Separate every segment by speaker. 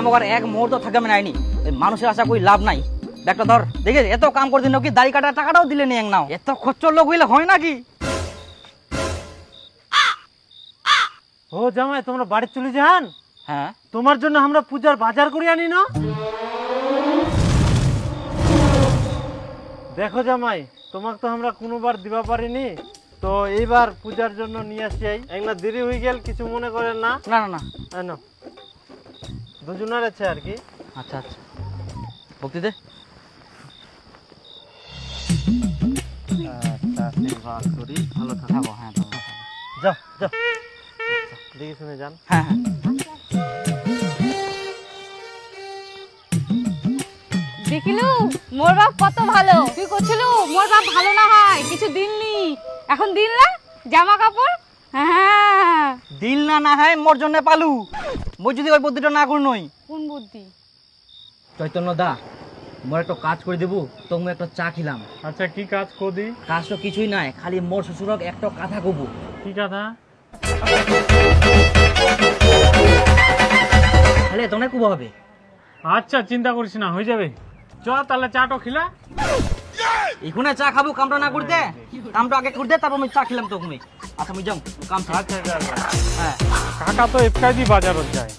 Speaker 1: আমার এক মুহূর্ত থাকে নাইনি এই মানুষের আশা কই লাভ নাই। দেখটা ধর। দেখে এত কাম করে দিন কি দাড়ি কাটার টাকাটাও দিলে নি এক নাও এত খরচর লোক হইলে হয় নাকি?
Speaker 2: ও জামাই তোমরা বাড়ি চলে যান।
Speaker 1: হ্যাঁ।
Speaker 2: তোমার জন্য আমরা পূজার বাজার করে আনি না? দেখো জামাই তোমাকে তো আমরা কোনোবার দিবা পারিনি। তো এইবার পূজার জন্য নিয়ে আসি। একটা দেরি হয়ে গেল কিছু মনে করেন না?
Speaker 1: না না না।
Speaker 2: দুজনের আছে আর কি।
Speaker 1: আচ্ছা আচ্ছা। ভক্তি দে
Speaker 2: আচ্ছা করি। ভালো থাকো।
Speaker 1: থাকো হ্যাঁ থাকো, থাকো।
Speaker 2: যাও যাও। দেখে শুনে যান।
Speaker 1: হ্যাঁ হ্যাঁ।
Speaker 3: দেখিলু মোর বাপ কত ভালো। তুই করছিলু? মোর বাপ ভালো না হয় কিছু দিননি। এখন দিন না? জামা কাপড়? হ্যাঁ
Speaker 1: দিল না না হয় মোর জন্য পালু। মই যদি ওই বুদ্ধিটা না করি নই।
Speaker 3: কোন বুদ্ধি?
Speaker 1: চৈতন্য দা মোর একটা কাজ করে দেবো তো মই একটা চা খেলাম।
Speaker 2: আচ্ছা কি কাজ কদি?
Speaker 1: কাজ তো কিছুই নাই খালি মোর শ্বশুরক একটা কথা কব।
Speaker 2: কি কথা?
Speaker 1: তাহলে তোমরা কুব হবে।
Speaker 2: আচ্ছা চিন্তা করিস না হয়ে যাবে। চ তাহলে চাটো খিলা।
Speaker 1: এখানে চা খাব কামটা না করতে? কামটা আগে করতে তারপর আমি চা খেলাম তো তুমি আচ্ছা আমি যাও কাম
Speaker 2: আচ্ছা
Speaker 1: হ্যাঁ।
Speaker 4: কাকা তো এফকাইদি বাজারত যায়।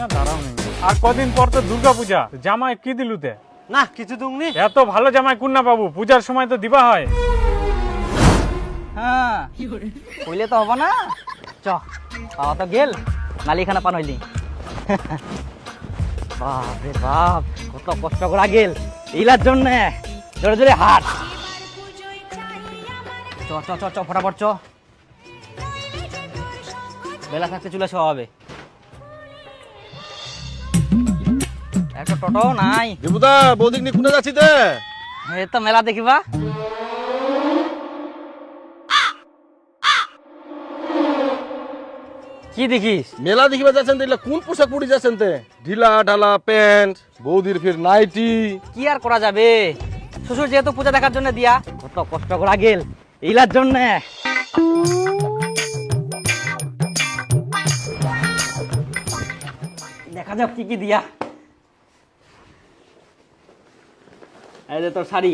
Speaker 4: না দাঁড়াও নেই আর কদিন পর তো দুর্গা পূজা জামাই কি দিলুতে
Speaker 2: না কিছু দুংনি
Speaker 4: এত ভালো জামাই কুন্না পাবো পূজার সময় তো দিবা হয়।
Speaker 1: হ্যাঁ। কইলে তো হবে না। চ পাওয়া তো গেল নালিখানা পান হইলি। বাপ রে বাপ কত কষ্ট করা গেল। ইলার জন্য জোরে জোরে হাট। চ চ চ চ ফটাফট চ বেলা থাকতে চলে আসা হবে। একটা টোটো নাই।
Speaker 5: দেবুদা বৌদিক নিয়ে খুনে যাচ্ছি তে।
Speaker 1: এই তো মেলা দেখিবা কি দেখিস?
Speaker 5: মেলা দেখিবা যাচ্ছেন কোন পোশাক পরি যাচ্ছেন তে? ঢিলা ঢালা প্যান্ট বৌদির ফির নাইটি।
Speaker 1: কি আর করা যাবে? শ্বশুর যেহেতু পূজা দেখার জন্য দিয়া কত কষ্ট করা গেল। ইলার জন্য। দেখা যাক কি কি দিয়া। এই যে তোর শাড়ি।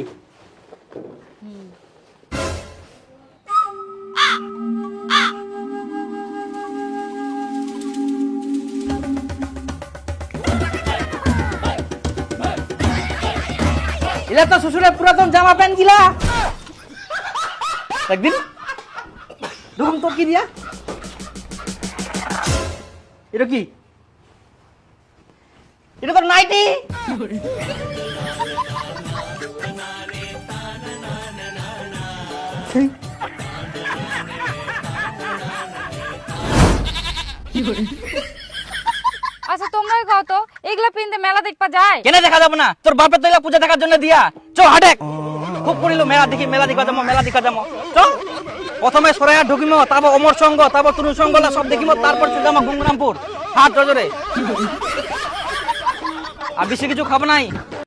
Speaker 1: এলা তো শ্বশুরের পুরাতন জামা প্যান্ট গিলা। একদিন দেখুন তোর কি দিয়া এটা কি এটা তোর নাইটি
Speaker 3: আচ্ছা তোমরাই কত এগুলা পিনতে মেলা দেখবা যায়
Speaker 1: কেন দেখা যাব না তোর বাপের তো এলা পূজা দেখার জন্য দিয়া চ হাটেক খুব পড়িল, মেলা দেখি, মেলা দেখা, যাব, মেলা দেখা, যাব। চল। প্রথমে সরাইয়া ঢুকিম, তারপর অমর সঙ্গ, তারপর তরুণ সঙ্গ সব দেখিম, তারপর চলে যাব গুমরামপুর হাট জজরে আর বেশি কিছু খাব নাই।